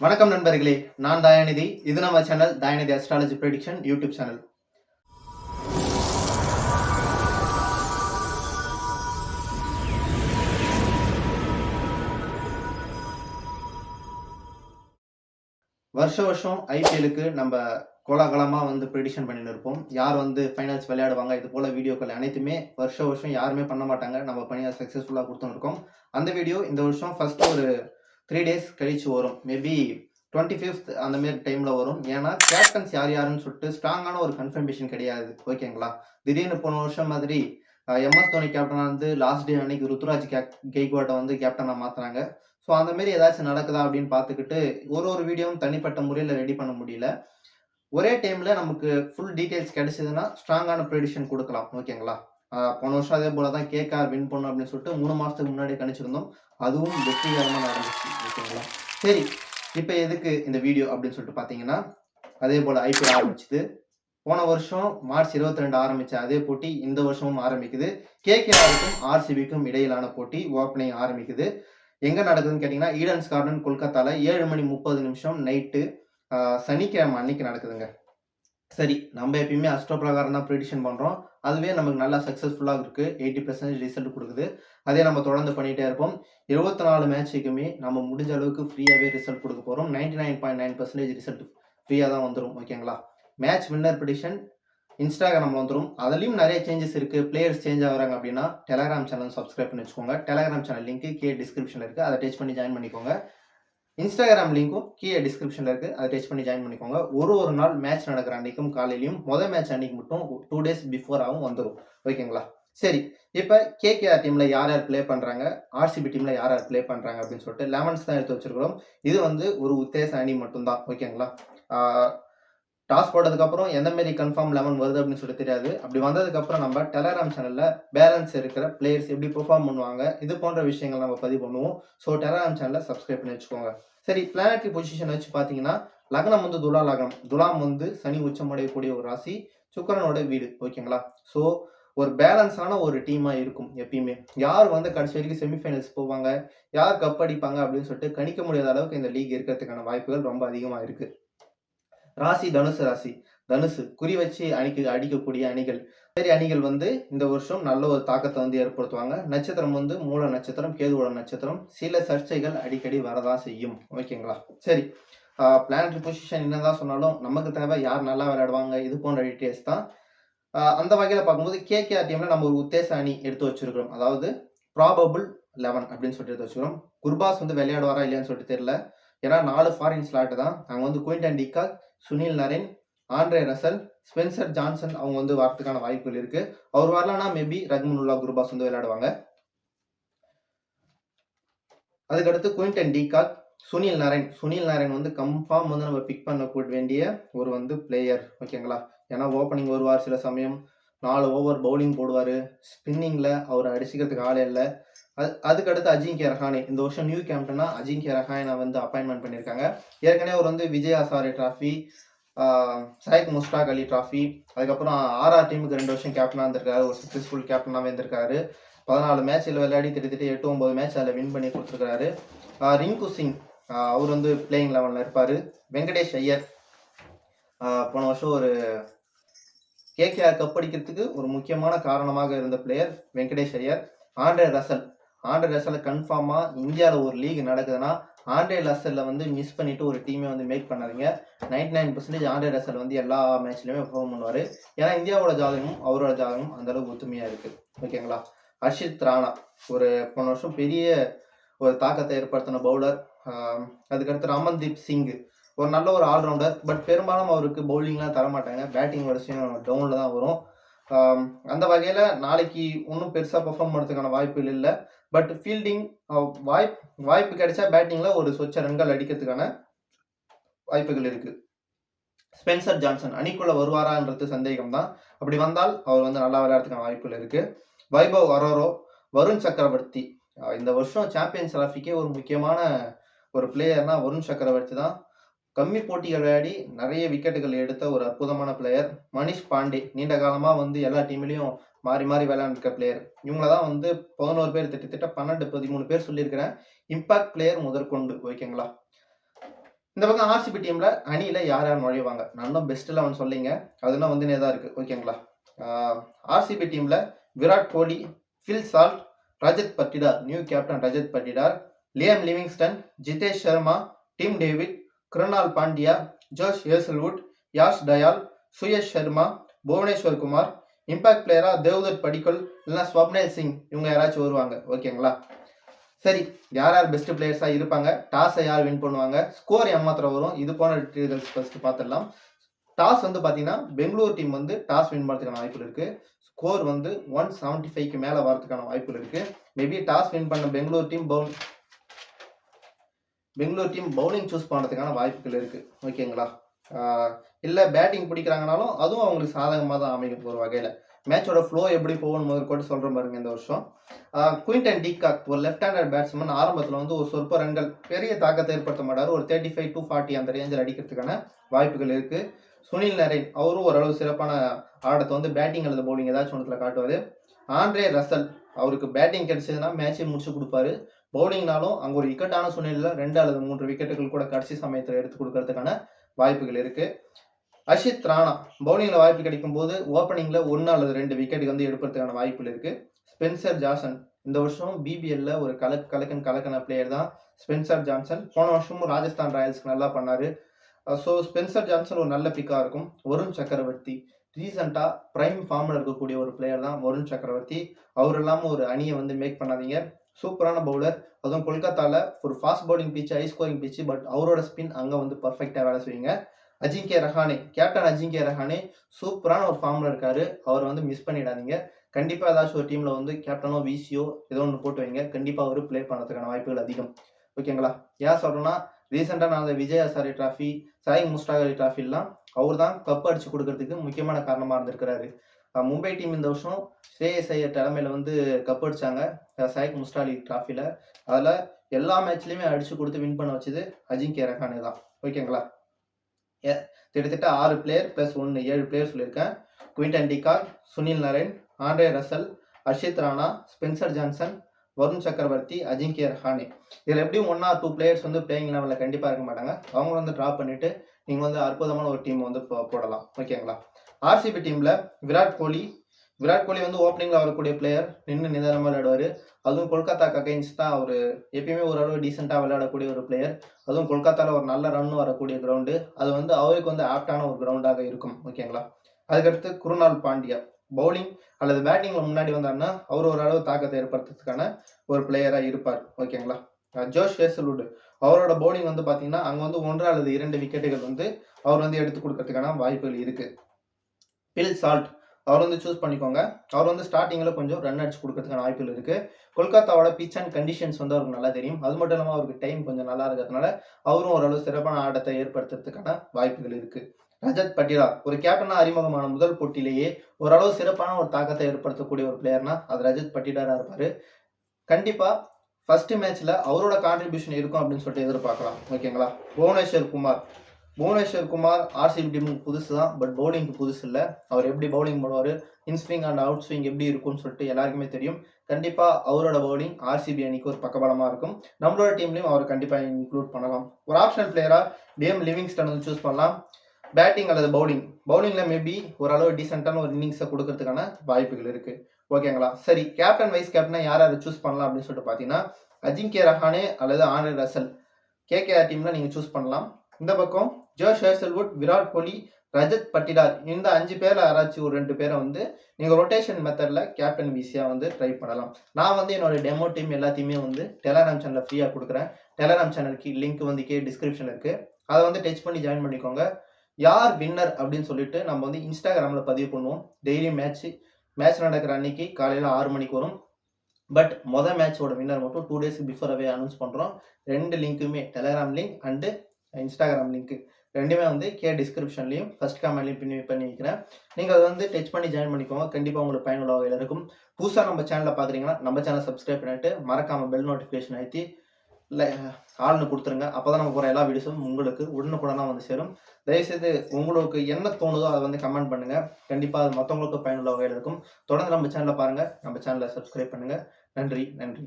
வணக்கம் நண்பர்களே நான் தயாநிதி. இது நம்ம channel Dayanidhi astrology prediction YouTube channel வருஷ வருஷம் ஐபிஎலுக்கு நம்ம கோலாகலமாக வந்து ப்ரெடிஷன் பண்ணிட்டு இருப்போம். யார் வந்து ஃபைனல்ஸ் விளையாடுவாங்க இது போல் வீடியோக்கள் அனைத்துமே வருஷ வருஷம் யாருமே பண்ண மாட்டாங்க. நம்ம பணியாக சக்ஸஸ்ஃபுல்லாக கொடுத்துன்னு இருக்கோம். அந்த வீடியோ இந்த வருஷம் ஃபஸ்ட்டு ஒரு த்ரீ டேஸ் கழிச்சு வரும். மேபி டுவெண்ட்டி ஃபிஃப்த் அந்த மாதிரி டைமில் வரும். ஏன்னா கேப்டன்ஸ் யார் யாருன்னு சொல்லிட்டு ஸ்ட்ராங்கான ஒரு கன்ஃபர்மேஷன் கிடையாது. ஓகேங்களா திடீர்னு போன வருஷம் மாதிரி எம்எஸ் தோனி கேப்டனாக வந்து லாஸ்ட் டே அன்னைக்கு ருத்ராஜ் கேப் கெய்க்வாட்டை வந்து கேப்டனாக மாற்றுறாங்க ஸோ அந்த மாதிரி ஏதாச்சும் நடக்குதா அப்படின்னு பார்த்துக்கிட்டு ஒரு ஒரு வீடியோவும் தனிப்பட்ட முறையில் ரெடி பண்ண முடியல. ஒரே டைமில் நமக்கு ஃபுல் டீட்டெயில்ஸ் கிடைச்சதுன்னா ஸ்ட்ராங்கான ப்ரெடிஷன் கொடுக்கலாம். ஓகேங்களா போன வருஷம் அதே போல தான் கேகேஆர் வின் பண்ணும் அப்படின்னு சொல்லிட்டு மூணு மாதத்துக்கு முன்னாடி கணிச்சிருந்தோம். அதுவும் வெற்றிகரமாக நடந்துச்சு. ஓகேங்களா? சரி இப்போ எதுக்கு இந்த வீடியோ அப்படின்னு சொல்லிட்டு பார்த்தீங்கன்னா அதே போல் ஐபிஎல் ஆரம்பிச்சுது. போன வருஷம் மார்ச் இருபத்தி ரெண்டு ஆரம்பிச்ச அதே போட்டி இந்த வருஷமும் ஆரம்பிக்குது. கேகேஆருக்கும் ஆர்சிபிக்கும் இடையிலான போட்டி ஓப்பனிங் ஆரம்பிக்குது. எங்கே நடக்குதுன்னு கேட்டிங்கன்னா ஈடன்ஸ் கார்டன் கொல்கத்தாவில் ஏழு மணி முப்பது நிமிஷம் நைட்டு சனிக்கிழமை அன்னைக்கு நடக்குதுங்க. சரி நம்ம எப்பயுமே அஸ்ட்ரோ பிரகாரம் தான் ப்ரிடிஷன் பண்ணுறோம் அதுவே நமக்கு நல்லா சக்ஸஸ்ஃபுல்லாக இருக்குது எயிட்டி பர்சன்டேஜ் ரிசல்ட் கொடுக்குது. அதே நம்ம தொடர்ந்து பண்ணிகிட்டே இருப்போம். இருபத்தி நாலு மேட்சுக்குமே நம்ம முடிஞ்ச அளவுக்கு ஃப்ரீயாகவே ரிசல்ட் கொடுக்க போகிறோம் ninety nine point nine percentage result ஃப்ரீயாக தான் வந்துடும் ஓகேங்களா மேட்ச் வின்னர் ப்ரிடிஷன் இன்ஸ்டாகிராமில் வந்துடும் அதுலேயும் நிறைய சேஞ்சஸ் இருக்குது பிளேயர்ஸ் சேஞ்ச் ஆகிறாங்க அப்படின்னா டெலகிராம் சேனல் சப்ஸ்கிரைப் பண்ணி வச்சுக்கோங்க. டெலகிராம் சேனல் லிங்க் கே டிஸ்கிரிப்ஷனில் இருக்குது அதை டச் பண்ணி ஜாயின் பண்ணிக்கோங்க. இன்ஸ்டாகிராம் லிங்க்கும் கீழே டிஸ்கிரிப்ஷனில் இருக்குது அதை டச் பண்ணி ஜாயின் பண்ணிக்கோங்க. ஒரு ஒரு நாள் மேட்ச் நடக்கிற அன்னைக்கும் காலையிலையும் மொதல் மேட்ச் அன்னைக்கு மட்டும் டூ டேஸ் பிஃபோராகவும் வந்துடும் ஓகேங்களா? சரி. இப்போ கேகேஆர் டீமில் யார் யார் ப்ளே பண்ணுறாங்க ஆர்சிபி டீமில் யார் யார் ப்ளே பண்ணுறாங்க அப்படின்னு சொல்லிட்டு லெவன்ஸ் தான் எடுத்து வச்சிருக்கிறோம். இது வந்து ஒரு உத்தேச அணி மட்டும்தான். ஓகேங்களா? டாஸ் போட்டதுக்கப்புறம் எந்த மாரி கன்ஃபார்ம் லெவன் வருது அப்படின்னு சொல்லி தெரியாது. அப்படி வந்ததுக்கப்புறம் நம்ம டெலகிராம் சேனலில் பேலன்ஸ் இருக்கிற பிளேயர்ஸ் எப்படி பெர்ஃபார்ம் பண்ணுவாங்க இது போன்ற விஷயங்கள் நம்ம பதிவு பண்ணுவோம். ஸோ டெலகிராம் சேனலை சப்ஸ்கிரைப் பண்ணி வச்சுக்கோங்க. சரி பிளானட்ரி பொசிஷன் வச்சு பார்த்தீங்கன்னா லக்னம் வந்து துலா லக்னம். துலாம் வந்து சனி உச்சமடையக்கூடிய ஒரு ராசி சுக்கரனோட வீடு. ஓகேங்களா? ஸோ ஒரு பேலன்ஸான ஒரு டீமாக இருக்கும் எப்பயுமே. யார் வந்து கடைசி வரைக்கும் செமிஃபைனல்ஸ் போவாங்க யார் கப் அடிப்பாங்க அப்படின்னு சொல்லிட்டு கணிக்க முடியாத அளவுக்கு இந்த லீக் இருக்கிறதுக்கான வாய்ப்புகள் ரொம்ப அதிகமாக இருக்குது ராசி தனுசு ராசி. தனுசு குறி வச்சு அணிக்கு அடிக்கக்கூடிய அணிகள். சரி அணிகள் வந்து இந்த வருஷம் நல்ல ஒரு தாக்கத்தை வந்து ஏற்படுத்துவாங்க. நட்சத்திரம் வந்து மூல நட்சத்திரம் கேதுவோட நட்சத்திரம். சில சர்ச்சைகள் அடிக்கடி வரதான் செய்யும். ஓகேங்களா? சரி. பிளானட்ரி பொசிஷன் என்னதான் சொன்னாலும் நமக்கு தேவை யார் நல்லா விளையாடுவாங்க இது போன்ற டீட்டெயில்ஸ் தான். அந்த வகையில் பார்க்கும்போது கேகேஆர் டீமில் நம்ம ஒரு உத்தேச அணி எடுத்து வச்சிருக்கிறோம். அதாவது ப்ராபபிள் லெவன் அப்படின்னு சொல்லிட்டு எடுத்து வச்சிருக்கிறோம். குர்பாஸ் வந்து விளையாடுவாரா இல்லையான்னு சொல்லிட்டு தெரியல. ஏன்னா நாலு ஃபாரின் ஸ்லாட்டு தான். அங்கே வந்து Quinton de Kock Sunil Narine Andre Russell Spencer Johnson அவங்க வந்து வரத்துக்கான வாய்ப்புகள் இருக்கு. அவர் வரலன்னா மேபி ரஹ்மனுல்லா குருபாஸ் வந்து விளையாடுவாங்க. அதுக்கடுத்து Quinton de Kock Sunil Narayan Sunil Narayan வந்து கன்ஃபார்ம் வந்து நம்ம பிக் பண்ண வேண்டிய ஒரு வந்து பிளேயர் ஓகேங்களா? ஏன்னா ஓப்பனிங் வருவார் சில சமயம். நாலு ஓவர் பவுலிங் போடுவார். ஸ்பின்னிங்கில் அவர் அடிச்சுக்கிறதுக்கு ஆளே இல்லை. அது அதுக்கடுத்து அஜிங்கிய ரஹானே. இந்த வருஷம் நியூ கேப்டனா அஜிங்கிய ரஹானை வந்து அப்பாயின்மெண்ட் பண்ணியிருக்காங்க ஏற்கனவே அவர் வந்து விஜய் அசாரி ட்ராஃபி சாயிக் முஸ்டாக் அலி ட்ராஃபி அதுக்கப்புறம் ஆர்ஆர் டீமுக்கு ரெண்டு வருஷம் கேப்டனாக இருந்திருக்காரு ஒரு சக்ஸஸ்ஃபுல் கேப்டனாக இருந்திருக்காரு பதினாலு மேட்ச்சில் விளையாடி திட்டத்தட்ட எட்டு ஒம்பது மேட்ச் அதில் வின் பண்ணி கொடுத்துருக்காரு. ரிங்கு சிங் அவர் வந்து பிளேயிங் லெவலில் இருப்பார். வெங்கடேஷ் ஐயர் போன வருஷம் ஒரு கேகேஆர் கப் அடிக்கிறதுக்கு ஒரு முக்கியமான காரணமாக இருந்த player Venkatesh Iyer. Andre Russell Andre Russell கன்ஃபார்மாக இந்தியாவில் ஒரு லீக் நடக்குதுன்னா ஆண்ட்ரே ரசலில் வந்து மிஸ் பண்ணிவிட்டு ஒரு டீமை வந்து மேக் பண்ணாதீங்க. Ninety nine percentage Andre Russell வந்து எல்லா மேட்ச்லையுமே பெர்ஃபார்ம் பண்ணுவார். ஏன்னா இந்தியாவோட ஜாதகமும் அவரோட ஜாதகமும் அந்தளவுக்கு ஒத்துமையாக இருக்குது ஓகேங்களா ஹர்ஷித் ராணா ஒரு போன வருஷம் பெரிய ஒரு தாக்கத்தை ஏற்படுத்தின பவுலர் அதுக்கடுத்து ரமன்தீப் சிங். ஒரு நல்ல ஒரு ஆல்ரவுண்டர் பட் பெரும்பாலும் அவருக்கு பவுலிங்லாம் தர மாட்டாங்க பேட்டிங் வரிசையும் டவுனில் தான் வரும். அந்த வகையில் நாளைக்கு ஒன்றும் பெருசாக பெர்ஃபார்ம் பண்ணுறதுக்கான வாய்ப்புகள் இல்லை. பட் ஃபீல்டிங் வாய்ப் வாய்ப்பு கிடைச்சா பேட்டிங்கில் ஒரு சொச்ச ரன்கள் அடிக்கிறதுக்கான வாய்ப்புகள் இருக்குது ஸ்பென்சர் ஜான்சன் அணிக்குள்ளே வருவாரான்றது சந்தேகம் தான் அப்படி வந்தால் அவர் வந்து நல்லா விளையாடுறதுக்கான வாய்ப்புகள் இருக்குது வைபவ் அரோரோ வருண் சக்கரவர்த்தி. இந்த வருஷம் சாம்பியன்ஸ் டிராஃபிக்கே ஒரு முக்கியமான ஒரு பிளேயர்னா வருண் சக்கரவர்த்தி தான். கம்மி போட்டிகள் விளையாடி நிறைய விக்கெட்டுகள் எடுத்த ஒரு அற்புதமான பிளேயர் மனிஷ் பாண்டே நீண்ட காலமாக வந்து எல்லா டீம்லேயும் மாறி மாறி விளையாண்டுருக்க பிளேயர் இவங்கள தான் வந்து பதினோரு பேர் திட்டத்திட்ட பன்னெண்டு பதிமூணு பேர் சொல்லியிருக்கிறேன். இம்பாக்ட் பிளேயர் முதற்கொண்டு ஓகேங்களா இந்த பக்கம் ஆர்சிபி டீமில் அணியில் யார் யார் நுழைவாங்க? நானும் பெஸ்ட் லெவன் சொல்லிங்க. அதெல்லாம் வந்து தான் இருக்குது ஓகேங்களா ஆர்சிபி டீமில் Virat Kohli Phil Salt Rajat Patidar new captain Rajat Patidar Liam Livingstone Jitesh Sharma Tim David Krunal Pandya Josh Hazlewood Yash Dayal Suyash Sharma Bhuvneshwar Kumar impact பிளேயரா தேவ்தத் படிக்கல் இல்லைன்னா ஸ்வப்னேல் சிங் இவங்க யாராச்சும் வருவாங்க. ஓகேங்களா? சரி யார் யார் பெஸ்ட் பிளேயர்ஸாக இருப்பாங்க? டாஸை யார் வின் பண்ணுவாங்க? ஸ்கோர் ஏமாத்திரம் வரும். இது போன ரிசல்ட்ஸ் ஃபஸ்ட்டு பார்த்துடலாம் டாஸ் வந்து பார்த்தீங்கன்னா பெங்களூர் டீம் வந்து டாஸ் வின் பண்ணுறதுக்கான வாய்ப்பு இருக்குது ஸ்கோர் வந்து ஒன் செவன்ட்டி ஃபைவ்க்கு மேலே வரதுக்கான வாய்ப்பு இருக்குது மேபி டாஸ் வின் பண்ண Bengaluru team bowl Bengaluru team bowling choose பண்ணுறதுக்கான வாய்ப்புகள் இருக்குது ஓகேங்களா இல்லை பேட்டிங் பிடிக்கிறாங்கனாலும் அதுவும் அவங்களுக்கு சாதகமாக தான் அமையும் ஒரு வகையில். மேட்சோட ஃப்ளோ எப்படி போகணும் முதற்கோட்டு சொல்கிற பாருங்க இந்த வருஷம். குயின்டன் டிகாக் ஒரு லெஃப்ட் ஹேண்டட் பேட்ஸ்மேன் ஆரம்பத்தில் வந்து ஒரு சொற்ப ரன்கள் பெரிய தாக்கத்தை ஏற்படுத்த மாட்டார். ஒரு தேர்ட்டி ஃபைவ் டூ ஃபார்ட்டி அந்த ரேஞ்சில் அடிக்கிறதுக்கான வாய்ப்புகள் இருக்குது சுனில் நரேன் அவரும் ஓரளவு சிறப்பான ஆட்டத்தை வந்து பேட்டிங் அல்லது பவுலிங் ஏதாச்சும் ஒன்றத்தில் காட்டுவார். ஆண்ட்ரே ரசல் அவருக்கு பேட்டிங் கிடைச்சதுன்னா மேட்சை முடிச்சு கொடுப்பாரு. பவுலிங்னாலும் அங்கே ஒரு இக்கட்டான சூழ்நிலையில் ரெண்டு அல்லது மூன்று விக்கெட்டுகள் கூட கடைசி சமயத்தில் எடுத்து கொடுக்கறதுக்கான வாய்ப்புகள் இருக்குது அஷித் ராணா பவுலிங்கில் வாய்ப்பு கிடைக்கும் போது ஓப்பனிங்கில் ஒன்று அல்லது ரெண்டு விக்கெட்டுக்கு வந்து எடுப்பதுக்கான வாய்ப்புகள் இருக்குது ஸ்பென்சர் ஜாசன் இந்த வருஷம் பிபிஎல்ல ஒரு கலக் கலக்கன் கலக்கன பிளேயர் தான் ஸ்பென்சர் ஜான்சன். போன வருஷமும் ராஜஸ்தான் ராயல்ஸ்க்கு நல்லா பண்ணார். ஸோ ஸ்பென்சர் ஜான்சன் ஒரு நல்ல பிக்காக இருக்கும். வருண் சக்கரவர்த்தி ரீசெண்டாக ப்ரைம் ஃபார்மில் இருக்கக்கூடிய ஒரு பிளேயர் தான் வருண் சக்கரவர்த்தி. அவர் இல்லாமல் ஒரு அணியை வந்து மேக் பண்ணாதீங்க. சூப்பரான பவுலர் அதுவும் கொல்கத்தாவில் ஒரு fast bowling pitch high scoring pitch but அவரோட ஸ்பின் அங்கே வந்து பர்ஃபெக்டாக வேலை செய்வீங்க அஜிங்கே ரஹானே கேப்டன் அஜிங்கே ரஹானே சூப்பரான ஒரு ஃபார்மில் இருக்காரு. அவரை வந்து மிஸ் பண்ணிடாதீங்க. கண்டிப்பாக ஏதாச்சும் ஒரு டீமில் வந்து கேப்டனோ விசியோ ஏதோ ஒன்று போட்டு வைங்க. கண்டிப்பாக அவர் ப்ளே பண்ணுறதுக்கான வாய்ப்புகள் அதிகம். ஓகேங்களா ஏன் சொல்கிறேன்னா ரீசெண்டாக நான் விஜய் அசாரி டிராஃபி சாய் முஸ்டாக் அலி டிராஃபிலாம் அவர் தான் கப் அடிச்சு கொடுக்கறதுக்கு முக்கியமான காரணமாக இருந்திருக்கிறாரு. மும்பை டீம் இந்த வருஷம் ஸ்ரேயஸ் ஐயர் தலைமையில் வந்து கப் அடிச்சாங்க. சயக் முஸ்டாலி ட்ராஃபியில் அதில் எல்லா மேட்ச்லையுமே அடித்து கொடுத்து வின் பண்ண வச்சது அஜிங்கே ரஹானே தான். ஓகேங்களா கிட்டத்தட்ட ஆறு பிளேயர் ப்ளஸ் ஒன்று ஏழு பிளேயர் சொல்லியிருக்கேன். Quinton de Kock Sunil Narine Andre Russell Harshit Rana Spencer Johnson Varun Chakravarthy Ajinkya Rahane இதில் எப்படியும் ஒன் ஆர் டூ பிளேயர்ஸ் வந்து பிளேயிங் லெவலில் கண்டிப்பாக இருக்க மாட்டாங்க. அவங்க வந்து ட்ராப் பண்ணிவிட்டு நீங்கள் வந்து அற்புதமான ஒரு டீம் வந்து போடலாம். ஓகேங்களா ஆர்சிபி டீமில் விராட் கோலி. விராட் கோலி வந்து ஓப்பனிங்கில் வரக்கூடிய பிளேயர் நின்று நிதானமாக விளையாடுவார். அதுவும் கொல்கத்தாக்கு அகைன்ஸ்ட் தான் அவர் எப்பயுமே ஓரளவு டீசெண்டாக விளையாடக்கூடிய ஒரு பிளேயர் அதுவும் கொல்கத்தாவில் ஒரு நல்ல ரன் வரக்கூடிய கிரவுண்டு அது வந்து அவருக்கு வந்து ஆப்டான ஒரு கிரவுண்டாக இருக்கும். ஓகேங்களா அதுக்கடுத்து குருநாள் பாண்டியா. பவுலிங் அல்லது பேட்டிங்கில் முன்னாடி வந்தாருன்னா அவர் ஓரளவு தாக்கத்தை ஏற்படுத்துறதுக்கான ஒரு பிளேயராக இருப்பார். ஓகேங்களா ஜோஷ் ஹேசல்வுட். அவரோட பவுலிங் வந்து பார்த்தீங்கன்னா அங்கே வந்து ஒன்று அல்லது இரண்டு விக்கெட்டுகள் வந்து அவர் வந்து எடுத்து கொடுக்கறதுக்கான வாய்ப்புகள் இருக்குது ஹில் சால்ட் அவர் வந்து சூஸ் பண்ணிக்கோங்க. அவர் வந்து ஸ்டார்டிங்கில் கொஞ்சம் ரன் அடிச்சு கொடுக்கறதுக்கான வாய்ப்புகள் இருக்குது கொல்கத்தாவோட பிச் அண்ட் கண்டிஷன்ஸ் வந்து அவருக்கு நல்லா தெரியும். அது மட்டும் இல்லாமல் அவருக்கு டைம் கொஞ்சம் நல்லா இருக்கிறதுனால அவரும் ஓரளவு சிறப்பான ஆட்டத்தை ஏற்படுத்துறதுக்கான வாய்ப்புகள் இருக்குது ரஜத் பட்டிலா ஒரு கேப்டனாக அறிமுகமான முதல் போட்டியிலேயே ஓரளவு சிறப்பான ஒரு தாக்கத்தை ஏற்படுத்தக்கூடிய ஒரு பிளேயர்னா அது ரஜத் பட்டிலாராக இருப்பார். கண்டிப்பாக ஃபர்ஸ்ட் மேட்ச்ல அவரோட கான்ட்ரிபியூஷன் இருக்கும் அப்படின்னு சொல்லிட்டு எதிர்பார்க்கலாம். ஓகேங்களா புவனேஸ்வர் குமார். புவனேஸ்வர் குமார் ஆர்சிபி டீமுக்கு புதுசு தான் பட் பவுலிங்க்கு புதுசு இல்லை. அவர் எப்படி பவுலிங் பண்ணுவார்? இன்ஸ்விங் அண்ட் அவுட் ஸ்விங் எப்படி இருக்கும்னு சொல்லிட்டு எல்லாருக்குமே தெரியும். கண்டிப்பாக அவரோட பவுலிங் ஆர்சிபி அணிக்கு ஒரு பக்கபலமாக இருக்கும். நம்மளோட டீம்லையும் அவர் கண்டிப்பாக இன்க்ளூட் பண்ணலாம். ஒரு ஆப்ஷனல் பிளேயராக டிஎம் லிவிங்ஸ்டன் வந்து சூஸ் பண்ணலாம். பேட்டிங் அல்லது பவுலிங் பவுலிங்கில் மேபி ஓரளவு டீசெண்டான ஒரு இன்னிங்ஸை கொடுக்கறதுக்கான வாய்ப்புகள் இருக்குது ஓகேங்களா சரி கேப்டன் வைஸ் கேப்டனை யார் யாரை சூஸ் பண்ணலாம் அப்படின்னு சொல்லிட்டு பார்த்தீங்கன்னா அஜிங்கே ரஹானே அல்லது ஆனே ரசல். கேகேஆர் டீமில் நீங்கள் சூஸ் பண்ணலாம். இந்த பக்கம் ஜோ ஷேசல்வுட் விராட் கோலி ரஜத் பட்டிடார் இந்த அஞ்சு பேரில் யாராச்சும் ஒரு ரெண்டு பேரை வந்து நீங்கள் ரொட்டேஷன் மெத்தடில் கேப்டன் விசியாக வந்து ட்ரை பண்ணலாம். நான் வந்து என்னோட டெமோ டீம் எல்லாத்தையுமே வந்து டெலகிராம் சேனலில் ஃப்ரீயாக கொடுக்குறேன். டெலகிராம் சேனலுக்கு லிங்க் வந்து கே டிஸ்கிரிப்ஷன் இருக்குது அதை வந்து டச் பண்ணி ஜாயின் பண்ணிக்கோங்க. யார் வின்னர் அப்படின்னு சொல்லிட்டு நம்ம வந்து இன்ஸ்டாகிராமில் பதிவு பண்ணுவோம். டெய்லி மேட்ச் மேட்ச் நடக்கிற அன்னைக்கு காலையில் ஆறு மணிக்கு வரும். பட் மொதல் மேட்சோட வின்னர் மட்டும் டூ டேஸ் பிஃபோரவே அனௌன்ஸ் பண்ணுறோம் ரெண்டு லிங்க்குமே Telegram link and Instagram link. ரெண்டுமே வந்து கே டிஸ்கிரிப்ஷன்லையும் ஃபஸ்ட் கமெண்ட்லையும் பின் பண்ணி வைக்கிறேன் நீங்கள் அதை வந்து டச் பண்ணி ஜாயின் பண்ணிக்கோங்க. கண்டிப்பாக உங்களுக்கு பயனுள்ள வகையில் இருக்கும். புதுசாக நம்ம சேனலில் பார்க்குறீங்கன்னா நம்ம சேனல் சப்ஸ்கிரைப் பண்ணிட்டு மறக்காமல் பெல் நோட்டிஃபிகேஷன் ஆகி இல்லை ஆள்னு கொடுத்துருங்க. அப்போ தான் நம்ம போகிற எல்லா வீடியோஸும் உங்களுக்கு உடனுக்குடனாக வந்து சேரும். தயவுசெய்து உங்களுக்கு என்ன தோணுதோ அதை வந்து கமெண்ட் பண்ணுங்கள் கண்டிப்பாக அது மற்றவங்களுக்கு பயனுள்ள வகையில் இருக்கும். தொடர்ந்து நம்ம சேனலில் பாருங்கள் நம்ம சேனலை சப்ஸ்கிரைப் பண்ணுங்கள் நன்றி நன்றி.